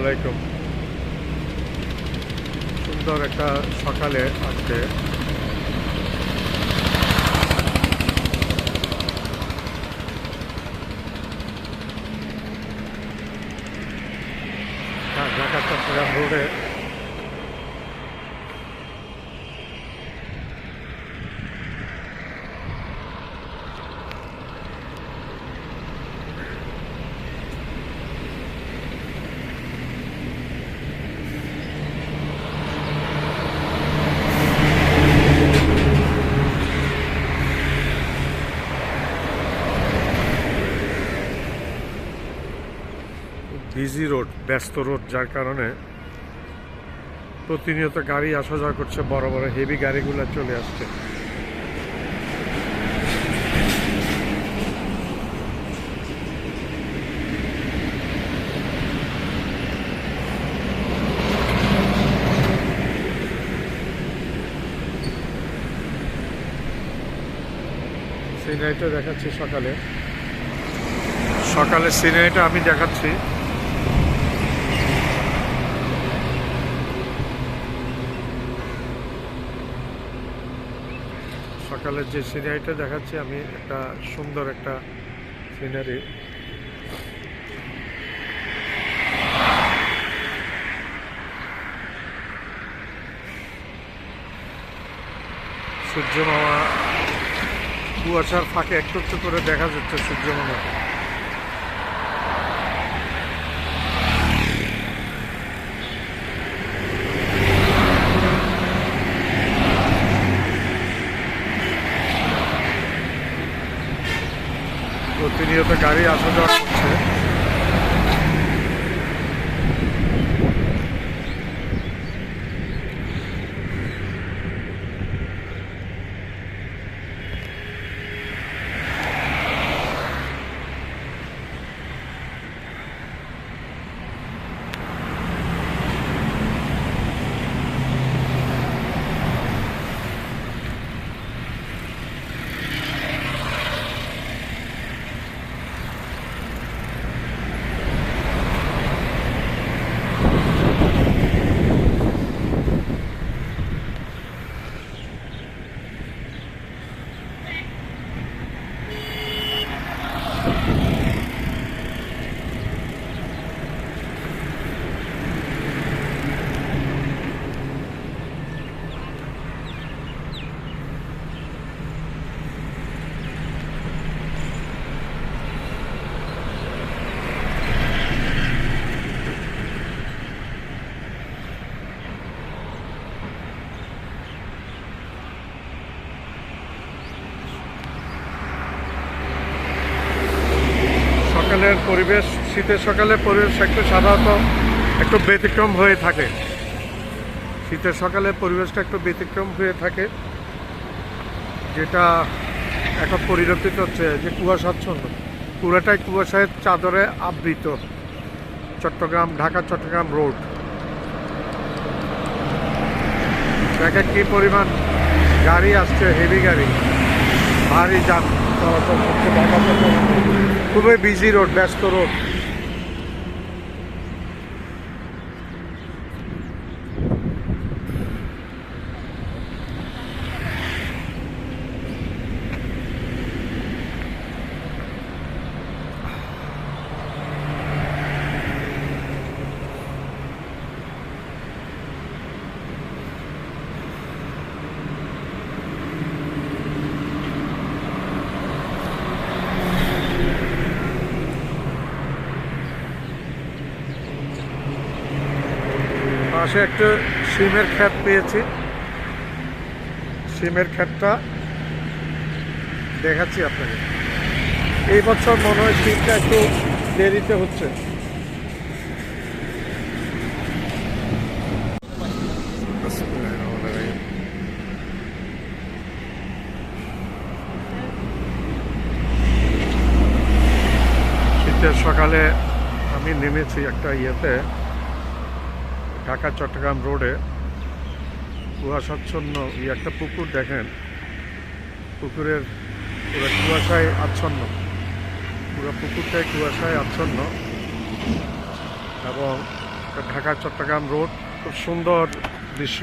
আলাইকুম। সুন্দর একটা সকালে আজকে। হ্যাঁ, ঢাকা চট্টগ্রাম রোডে বিজি রোড ব্যস্ত রোড যার কারণে প্রতিনিয়ত গাড়ি আসা যাওয়া করছে, বড় বড় হেভি গাড়িগুলো চলে আসছে। সিনারিটা দেখাচ্ছি সকালে। সকালে সিনারিটা আমি দেখাচ্ছি। সকালের যে সিনারিটা দেখাচ্ছি, আমি একটা সুন্দর একটা সিনারি। সূর্য মামা কুয়াশার ফাঁকে একটু একটু করে দেখা যাচ্ছে সূর্য মামাকে প্রতিনিয়ত গাড়ি আসা যাওয়া সকালের পরিবেশ, শীতের সকালে পরিবেশ একটু সাধারণত একটু ব্যতিক্রম হয়ে থাকে। শীতের সকালে পরিবেশটা একটু ব্যতিক্রম হয়ে থাকে, যেটা এখন পরিলক্ষিত হচ্ছে যে কুয়াশাচ্ছন্ন। পুরোটাই কুয়াশায় চাদরে আবৃত। চট্টগ্রাম, ঢাকা চট্টগ্রাম রোড। দেখে কি পরিমাণ গাড়ি আসছে হেভি গাড়ি। ভারী যান চলাচল করছে, ঢাকা চট্টগ্রাম। খুবই বিজি রোড ব্যস্ত রোড পাশে একটা সিমের ক্ষেত পেয়েছি। সিমের ক্ষেতটা দেখাচ্ছি আপনাকে। এই বছর মনে হয় শীতটা একটু দেরিতে হচ্ছে। শীতের সকালে আমি নেমেছি একটা ইয়েতে। ঢাকা, চট্টগ্রাম রোডে কুয়াশাচ্ছন্ন এই একটা পুকুর দেখেন। পুকুরের পুরো কুয়াশায় আচ্ছন্ন। পুরো পুকুরটাই কুয়াশায় আচ্ছন্ন। এবং ঢাকা, চট্টগ্রাম রোড খুব সুন্দর দৃশ্য।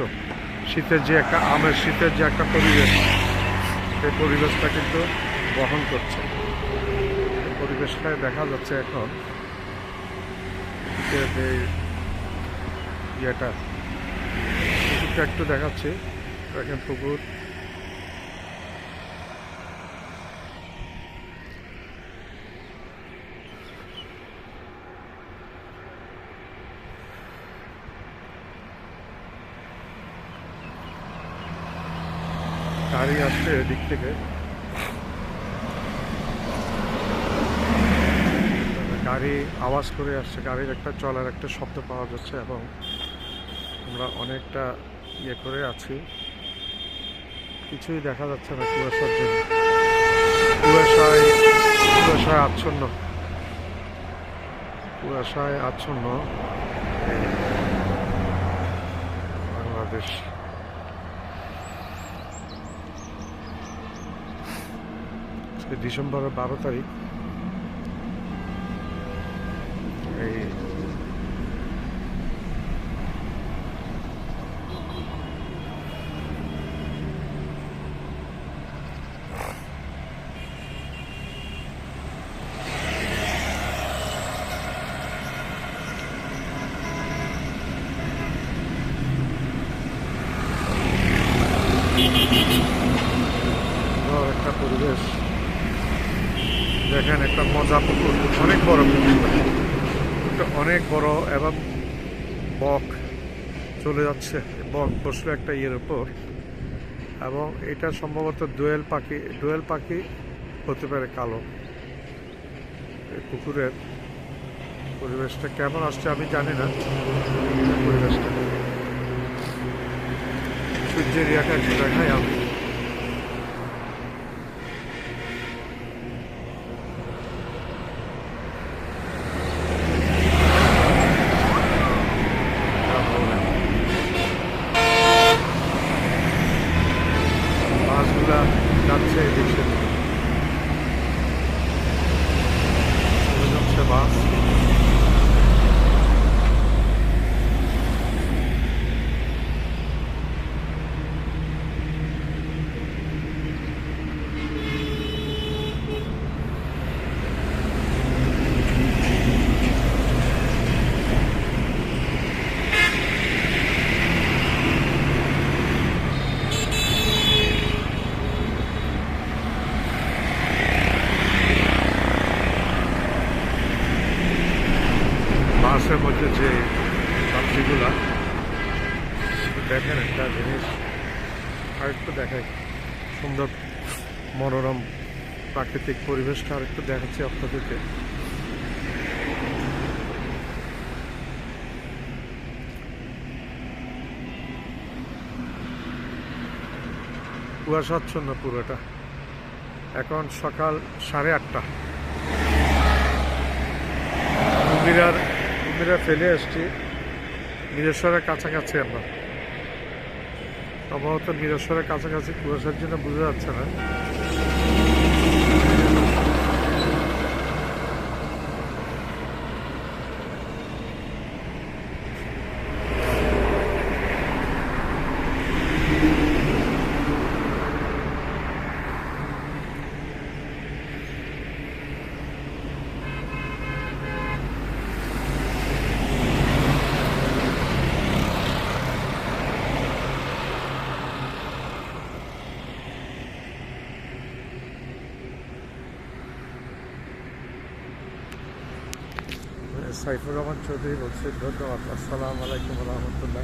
শীতের যে একটা আমের, শীতের যে একটা পরিবেশ, সেই পরিবেশটা কিন্তু বহন করছে। এই পরিবেশটাই দেখা যাচ্ছে এখন এই ইয়েটা। একটু দেখাচ্ছে। দেখেন পুকুর। গাড়ি আসছে এদিক থেকে। গাড়ি আওয়াজ করে আসছে। গাড়ির একটা চলার একটা শব্দ পাওয়া যাচ্ছে এবং আমরা অনেকটা ইয়ে করে আছি। কিছুই দেখা যাচ্ছে না কুয়াশার জন্য কুয়াশায় কুয়াশায় আচ্ছন্ন। কুয়াশায় আচ্ছন্ন বাংলাদেশ। ডিসেম্বরের বারো তারিখ। এই সুন্দর একটা পরিবেশ দেখেন একটা মজা পুকুর অনেক বড় পুকুর পুকুরটা অনেক বড় এবং বক চলে যাচ্ছে। বক বসল একটা ইয়ের উপর। এবং এটা সম্ভবত দোয়েল পাখি দোয়েল পাখি হতে পারে কালো। এই পুকুরের পরিবেশটা কেমন আসছে আমি জানি না। পরিবেশটা। সূর্যের ইয়াটা একটু দেখাই আমি। যাচ্ছে এদিকে। চলে বাস দেখেন একটা জিনিস। আরেকটু দেখাই। সুন্দর মনোরম প্রাকৃতিক পরিবেশটা আর একটু দেখাচ্ছি আপনাদেরকে। কুয়াশাচ্ছন্ন পুরোটা। এখন সকাল সাড়ে আটটা। কুমিরার কুমিরা ফেলে এসছি মিরেশ্বরের কাছাকাছি আমরা। সম্ভবত নিজস্বরের কাছাকাছি কুয়াশার জন্য বোঝা যাচ্ছে না। সাইফুর রহমান চৌধুরী বলছি ধন্যবাদ। আসসালামু আলাইকুম রহমতুল্লাহ